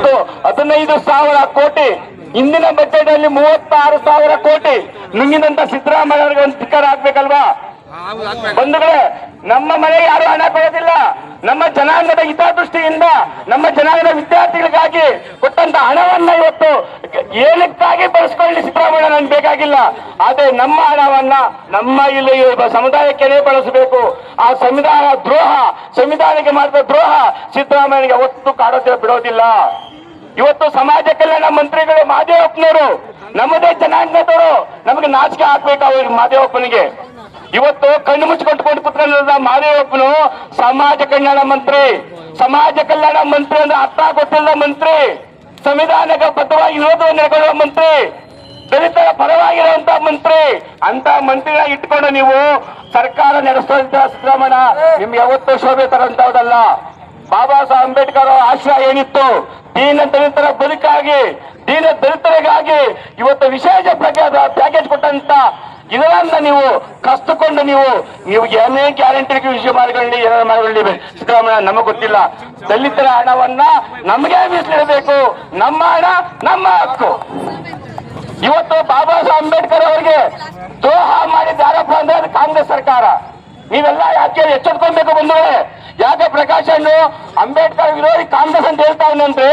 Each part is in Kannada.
ಇವತ್ತು ಹದಿನೈದು ಸಾವಿರ ಕೋಟಿ. ಇಂದಿನ ಬಜೆಟ್ ಅಲ್ಲಿ ಮೂವತ್ತಾರು ಸಾವಿರ ಕೋಟಿ. ನುಂಗಿದಂತ ಸಿದ್ದರಾಮಯ್ಯ ಅವರಿಗೆ ಒಂದು ಸ್ಟಿಕರ್ ಹಾಕ್ಬೇಕಲ್ವಾ? ಬಂಧುಗಳೇ, ನಮ್ಮ ಮನೆ ಯಾರು ಹಣ ಕೊಡೋದಿಲ್ಲ. ನಮ್ಮ ಜನಾಂಗದ ಹಿತದೃಷ್ಟಿಯಿಂದ, ನಮ್ಮ ಜನಾಂಗದ ವಿದ್ಯಾರ್ಥಿಗಳಿಗಾಗಿ ಕೊಟ್ಟಂತ ಹಣವನ್ನ ಇವತ್ತು ಏನಕ್ಕಾಗಿ ಬಳಸ್ಕೊಳ್ಳಿ ಸಿದ್ದರಾಮಯ್ಯ ನನ್ಗೆ ಬೇಕಾಗಿಲ್ಲ. ಆದ್ರೆ ನಮ್ಮ ಹಣವನ್ನ ನಮ್ಮ ಇಲ್ಲಿ ಸಮುದಾಯಕ್ಕೆ ಬಳಸಬೇಕು? ಆ ಸಂವಿಧಾನ ದ್ರೋಹ, ಸಂವಿಧಾನಕ್ಕೆ ಮಾಡಿದ ದ್ರೋಹ ಸಿದ್ದರಾಮಯ್ಯನಿಗೆ ಒತ್ತು ಕಾಡೋದಿಲ್ಲ, ಬಿಡೋದಿಲ್ಲ. ಇವತ್ತು ಸಮಾಜ ಕಲ್ಯಾಣ ಮಂತ್ರಿಗಳು ಮಾದೇವಪ್ಪನವರು, ನಮ್ಮದೇ ಜನಾಂಗದವರು ನಮಗೆ ನಾಚಿಕೆ ಹಾಕ್ಬೇಕು ಅವ್ರಿಗೆ ಮಾದೇವಪ್ಪನಿಗೆ. ಇವತ್ತು ಕಣ್ಣು ಮುಚ್ಚಿಕೊಂಡು ಕುತ್ಕೊಂಡಿದ್ದ ಮಾದೇವಪ್ಪನು. ಸಮಾಜ ಕಲ್ಯಾಣ ಮಂತ್ರಿ. ಸಮಾಜ ಕಲ್ಯಾಣ ಮಂತ್ರಿ ಅಂದ್ರೆ ಅರ್ಥ ಗೊತ್ತಿಲ್ಲದ ಮಂತ್ರಿ. ಸಂವಿಧಾನಕ್ಕೆ ಬದ್ಧವಾಗಿ ವಿರೋಧವನ್ನು ನೆಲೆಗೊಳ್ಳುವ ಮಂತ್ರಿ. ದಲಿತರ ಪರವಾಗಿರುವಂತ ಮಂತ್ರಿ. ಅಂತ ಮಂತ್ರಿನ ಇಟ್ಕೊಂಡು ನೀವು ಸರ್ಕಾರ ನಡೆಸ್ತಾ ಸಿದ್ದರಾಮಣ್ಣ ನಿಮ್ಗೆ ಯಾವತ್ತೂ ಶೋಭೆ ತರಂತವದಲ್ಲ ಬಾಬಾ ಸಾಹೇಬ್ ಅಂಬೇಡ್ಕರ್ ಅವರ ಆಶಯ ಏನಿತ್ತು? ದೀನ ದಲಿತರ ಬದುಕಾಗಿ, ದೀನ ದಲಿತರಿಗಾಗಿ ಇವತ್ತು ವಿಶೇಷ ಪ್ಯಾಕೇಜ್ ಕೊಟ್ಟಂತ ಇದನ್ನ ನೀವು ಕಸ್ತುಕೊಂಡು ನೀವು ನೀವು ಏನೇ ಗ್ಯಾರಂಟಿ ವಿಷಯ ಮಾಡಿಕೊಳ್ಳಿ ಏನಾದ್ರು ಮಾಡಿಕೊಳ್ಳಿ ಸಿದ್ದರಾಮಯ್ಯ ನಮಗೆ ಗೊತ್ತಿಲ್ಲ. ದಲಿತರ ಹಣವನ್ನ ನಮಗೆ ಮೀಸಲಿಡಬೇಕು ನಮ್ಮ ಹಣ, ನಮ್ಮ ಹಕ್ಕು. ಇವತ್ತು ಬಾಬಾ ಸಾಹೇಬ್ ಅಂಬೇಡ್ಕರ್ ಅವರಿಗೆ ದ್ರೋಹ ಮಾಡಿದ ಆರೋಪ ಅಂದ್ರೆ ಅದು ಕಾಂಗ್ರೆಸ್ ಸರ್ಕಾರ. ನೀವೆಲ್ಲ ಯಾಕೆ ಎಚ್ಚೆತ್ಕೊಬೇಕು ಬಂಧುಗಳೇ? ಯಾಕೆ ಪ್ರಕಾಶ್ ಅಣ್ಣು ಅಂಬೇಡ್ಕರ್ ವಿರೋಧಿ ಕಾಂಗ್ರೆಸ್ ಅಂತ ಹೇಳ್ತಾವನಂದ್ರೆ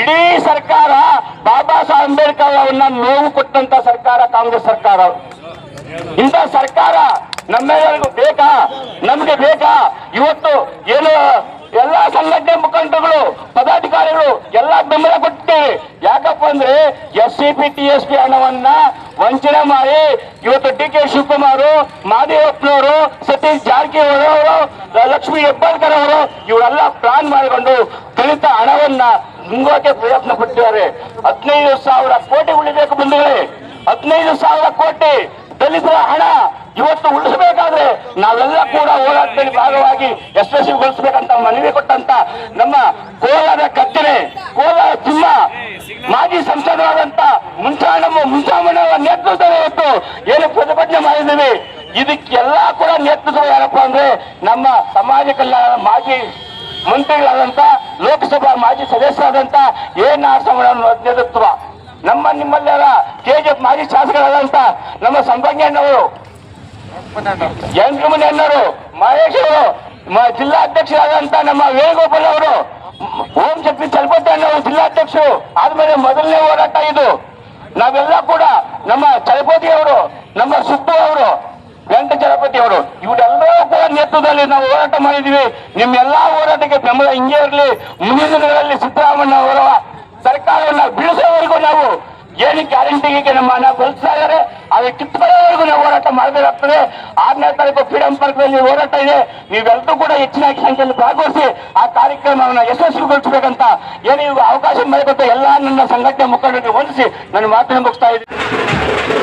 ಇಡೀ ಸರ್ಕಾರ ಬಾಬಾ ಸಾಹೇಬ್ ಅಂಬೇಡ್ಕರ್ ಅವನ್ನ ನೋವು ಕೊಟ್ಟಂತ ಸರ್ಕಾರ ಕಾಂಗ್ರೆಸ್ ಸರ್ಕಾರ. ಇಂಥ ಸರ್ಕಾರ ನಮ್ಮೆಲ್ಲರಿಗೂ ಬೇಕಾ? ನಮ್ಗೆ ಬೇಕಾ? ಇವತ್ತು ಏನು ಎಲ್ಲಾ ಸಂಘಟನೆ ಮುಖಂಡರುಗಳು, ಪದಾಧಿಕಾರಿಗಳು ಎಲ್ಲಾ ಬೆಂಬಲ ಕೊಟ್ಟಿದ್ದೇವೆ ಯಾಕಪ್ಪ ಅಂದ್ರೆ S C P T S P ಹಣವನ್ನ ವಂಚನೆ ಮಾಡಿ ಇವತ್ತು ಡಿ ಕೆ ಶಿವಕುಮಾರ್, ಮಾದೇವಪ್ಪನವರು, ಸತೀಶ್ ಜಾರಕಿಹೊಳಿ ಅವರು, ಲಕ್ಷ್ಮೀ ಹೆಬ್ಬಾಳ್ಕರ್ ಅವರು ಇವರೆಲ್ಲ ಪ್ಲಾನ್ ಮಾಡಿಕೊಂಡು ಕಲಿತ ಹಣವನ್ನ ಮುಂಗೋಕೆ ಪ್ರಯತ್ನ ಪಟ್ಟಿದ್ದಾರೆ. ಹದಿನೈದು ಸಾವಿರ ಕೋಟಿ ಉಳಿಬೇಕು ಬಂಧುಗಳೇ. ಹದಿನೈದು ಸಾವಿರ ಕೋಟಿ. ದಲಿತರ ಹಣ ಇವತ್ತು ಉಳಿಸಬೇಕಾದ್ರೆ ನಾವೆಲ್ಲ ಕೂಡ ಹೋರಾಟದಲ್ಲಿ ಭಾಗವಾಗಿ ಯಶಸ್ವಿಗೊಳಿಸಬೇಕಂತ ಮನವಿ ಕೊಟ್ಟಂತ ನಮ್ಮ ಕೋಲಾರ ಕತ್ತರೆ ಕೋಲಾರ ಸಿಂಹ ಮಾಜಿ ಸಂಸದರಾದಂತ ಮುಂಚಾಣಮ್ಮ ಮುಂಚಾಮಣ್ಣವರ ನೇತೃತ್ವದಲ್ಲಿ ಇವತ್ತು ಏನು ಪ್ರತಿಭಟನೆ ಮಾಡಿದ್ದೀವಿ. ಇದಕ್ಕೆಲ್ಲ ಕೂಡ ನೇತೃತ್ವ ಯಾರಪ್ಪ ಅಂದ್ರೆ ನಮ್ಮ ಸಮಾಜ ಕಲ್ಯಾಣ ಮಾಜಿ ಮಂತ್ರಿಗಳಾದಂತ, ಲೋಕಸಭಾ ಮಾಜಿ ಸದಸ್ಯರಾದಂತ ಎ ನಾರಸಿಂಹರಾವ್ ನೇತೃತ್ವ. ನಮ್ಮ ನಿಮ್ಮಲ್ಲೆಲ್ಲ ಕೆಜಿಎಫ್ ಮಾಜಿ ಶಾಸಕರಾದಂತ ನಮ್ಮ ಸಂಪಂಗಣ್ಣವರು ಯಂತ್ರಮಣಿ ಅಣ್ಣವರು ಮಹೇಶ್ ಅವರು ಜಿಲ್ಲಾಧ್ಯಕ್ಷರಾದಂತ ನಮ್ಮ ವೇಣುಗೋಪಾಲ್ ಅವರು, ಓಂ ಶಕ್ತಿ ಅಣ್ಣವರು ಜಿಲ್ಲಾಧ್ಯಕ್ಷರು, ಆದ್ಮೇಲೆ ಮೊದಲನೇ ಹೋರಾಟ ಇದು. ನಾವೆಲ್ಲ ಕೂಡ ನಮ್ಮ ಚಲಪತಿ ಅವರು, ನಮ್ಮ ಸುಬ್ಬು ಅವರು, ವೆಂಕಟ ಚಲಪತಿ ಅವರು, ಇವರೆಲ್ಲರೂ ಕೂಡ ನೇತೃತ್ವದಲ್ಲಿ ನಾವು ಹೋರಾಟ ಮಾಡಿದೀವಿ ನಿಮ್ಮೆಲ್ಲಾ ಹೋರಾಟಕ್ಕೆ ಬೆಂಬಲ ಹಿಂಗೆ ಇರಲಿ, ಮುಂದಿನ ದಿನಗಳಲ್ಲಿ ಸಿದ್ದರಾಮಯ್ಯ ಅವರ ಸರ್ಕಾರವನ್ನ ಬೀಳಿಸೋವರೆಗೂ ನಾವು ಏನು ಗ್ಯಾರಂಟಿಗೆ ನಮ್ಮ ಹಣ ಬಳಸ್ತಾ ಇದ್ದಾರೆ ಅದು ಟಿಪ್ಪರವರೆಗೂ ನಾವು ಹೋರಾಟ ಮಾಡಬೇಕಾಗ್ತದೆ. ಆರನೇ ತಾರೀಕು ಫ್ರೀಡಂ ಪಾರ್ಕ್ನಲ್ಲಿ ಹೋರಾಟ ಇದೆ. ನೀವೆಲ್ಲರೂ ಕೂಡ ಹೆಚ್ಚಿನ ಸಂಖ್ಯೆಯಲ್ಲಿ ಭಾಗವಹಿಸಿ ಆ ಕಾರ್ಯಕ್ರಮವನ್ನು ಯಶಸ್ವಿಗೊಳಿಸಬೇಕಂತ ಏನು ಅವಕಾಶ ಮಾಡಿಕೊಟ್ಟು ಎಲ್ಲ ನನ್ನ ಸಂಘಟನೆ ಮುಖಂಡರಿಗೆ ಹೊಂದಿಸಿ ನನ್ನ ಮಾತನ್ನು ಮುಗಿಸ್ತಾ ಇದ್ದೀನಿ.